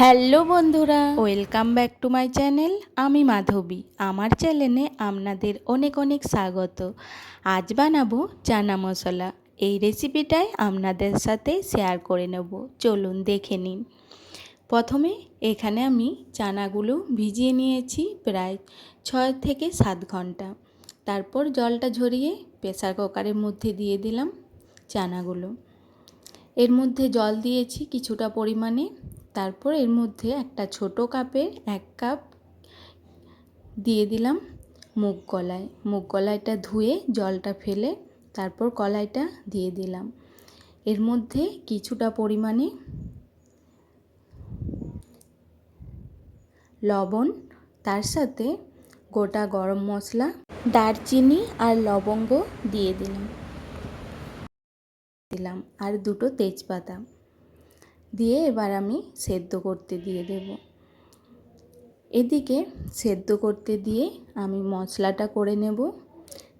Hello বন্ধুরা, welcome back to my channel. আমি মাধবী, আমার চ্যানেলে আপনাদের অনেক অনেক স্বাগত। আজ বানাবো চানা মশলা। এই রেসিপিটাই আপনাদের সাথে শেয়ার করে নেব। চলুন দেখে নিন। প্রথমে এখানে আমি চানাগুলো ভিজিয়ে নিয়েছি প্রায় ছয় থেকে সাত ঘণ্টা। তারপর জলটা ঝরিয়ে প্রেসার কুকারের মধ্যে দিয়ে দিলাম চানাগুলো। এর মধ্যে জল দিয়েছি কিছুটা পরিমাণে। তারপর এর মধ্যে একটা ছোট কাপের এক কাপ দিয়ে দিলাম মুগ কলাই। মুগ কলাইটা ধুয়ে জলটা ফেলে তারপর কলাইটা দিয়ে দিলাম। এর মধ্যে কিছুটা পরিমাণে লবণ, তার সাথে গোটা গরম মশলা, দারচিনি আর লবঙ্গ দিয়ে দিলাম। দিলাম। আর দুটো তেজপাতা। দিয়ে এবার আমি সেদ্ধ করতে দিয়ে দেব। এদিকে সেদ্ধ করতে দিয়ে আমি মশলাটা করে নেব।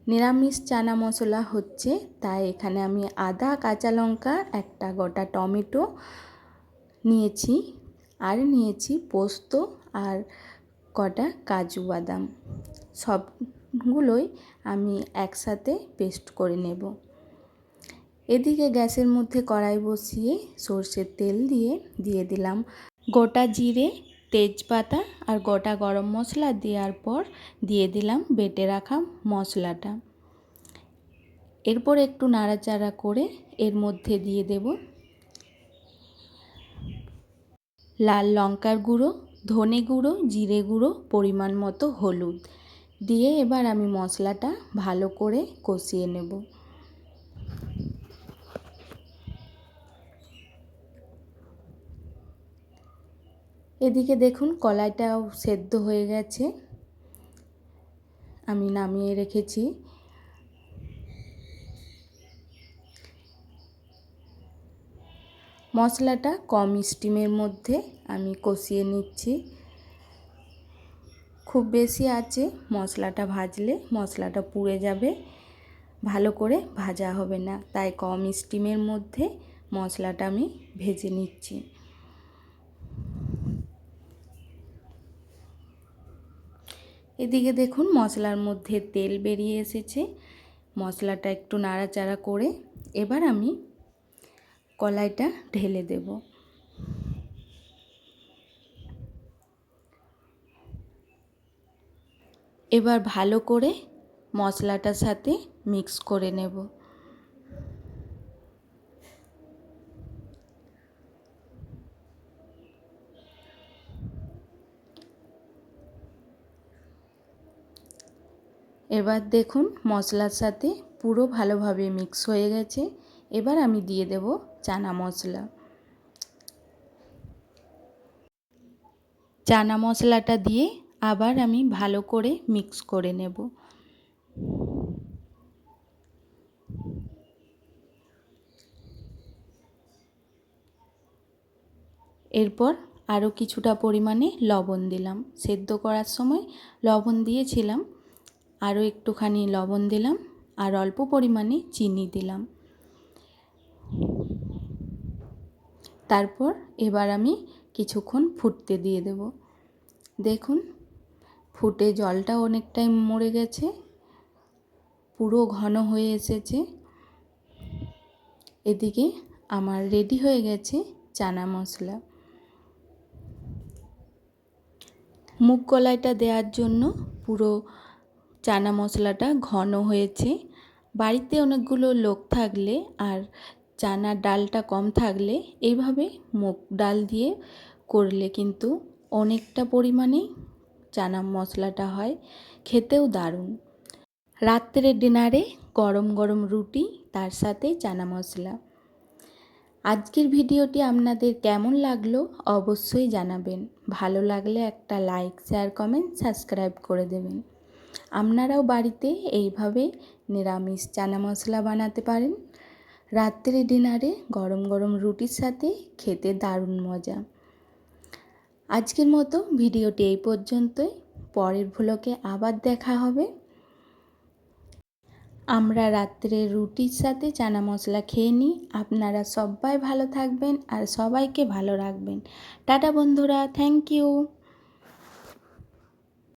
নিরামিষ চানা মশলা হচ্ছে, তাই এখানে আমি আদা, কাঁচা লঙ্কা, একটা গোটা টমেটো নিয়েছি। আর নিয়েছি পোস্ত আর কটা কাজু বাদাম। সবগুলোই আমি একসাথে পেস্ট করে নেব। এদিকে গ্যাসের মধ্যে কড়াই বসিয়ে সর্ষের তেল দিয়ে দিয়ে দিলাম। গোটা জিরে, তেজপাতা আর গোটা গরম মশলা দেওয়ার পর দিয়ে দিলাম বেটে রাখা মশলাটা। এরপর একটু নাড়াচাড়া করে এর মধ্যে দিয়ে দেব লাল লঙ্কার গুঁড়ো, ধনে গুঁড়ো, জিরে গুঁড়ো, পরিমাণ মতো হলুদ। দিয়ে এবার আমি মশলাটা ভালো করে কষিয়ে নেব। এদিকে দেখুন, কলাইটাও সেদ্ধ হয়ে গেছে। আমি নামিয়ে রেখেছি। মশলাটা কম স্টিমের মধ্যে আমি কষিয়ে নিচ্ছি। খুব বেশি আছে মশলাটা ভাজলে, মশলাটা পুড়ে যাবে। ভালো করে ভাজা হবে না, তাই কম স্টিমের মধ্যে মশলাটা আমি ভেজে নিচ্ছি। এদিকে দেখুন মশলার মধ্যে তেল বেরিয়ে এসেছে। মশলাটা একটু নাড়াচাড়া করে এবার আমি কলাইটা ঢেলে দেব। এবার ভালো করে মশলাটার সাথে মিক্স করে নেব। এবার দেখুন মশলার সাথে পুরো ভালোভাবে মিক্স হয়ে গেছে। এবার আমি দিয়ে দেব চানা মশলা। চানা মশলাটা দিয়ে আবার আমি ভালো করে মিক্স করে নেব। এরপর আরও কিছুটা পরিমাণে লবণ দিলাম। সেদ্ধ করার সময় লবণ দিয়েছিলাম। আরও একটুখানি লবণ দিলাম আর অল্প পরিমাণে চিনি দিলাম। তারপর এবার আমি কিছুক্ষণ ফুটতে দিয়ে দেব। দেখুন, ফুটে জলটা অনেকটাই মরে গেছে, পুরো ঘন হয়ে এসেছে। এদিকে আমার রেডি হয়ে গেছে চানা মশলা। মুগ কলাইটা দেওয়ার জন্য পুরো চানা মশলাটা ঘন হয়েছে। বাড়িতে অনেকগুলো লোক থাকলে আর চানার ডালটা কম থাকলে এইভাবে মুগ ডাল দিয়ে করলে কিন্তু অনেকটা পরিমাণে চানা মশলাটা হয়। খেতেও দারুণ। রাত্রের ডিনারে গরম গরম রুটি, তার সাথে চানা মশলা। আজকের ভিডিওটি আপনাদের কেমন লাগল অবশ্যই জানাবেন। ভালো লাগলে একটা লাইক, শেয়ার, কমেন্ট, সাবস্ক্রাইব করে দেবেন। আপনারাও বাড়িতে এইভাবে নিরামিষ চানা মশলা বানাতে পারেন। রাত্রে ডিনারে গরম গরম রুটির সাথে খেতে দারুণ মজা। আজকের মতো ভিডিওটি এই পর্যন্তই। পরের ভুলোকে আবার দেখা হবে। আমরা রাত্রে রুটির সাথে চানা মশলা খেয়ে নিই। আপনারা সবাই ভালো থাকবেন আর সবাইকে ভালো রাখবেন। টাটা বন্ধুরা থ্যাংক ইউ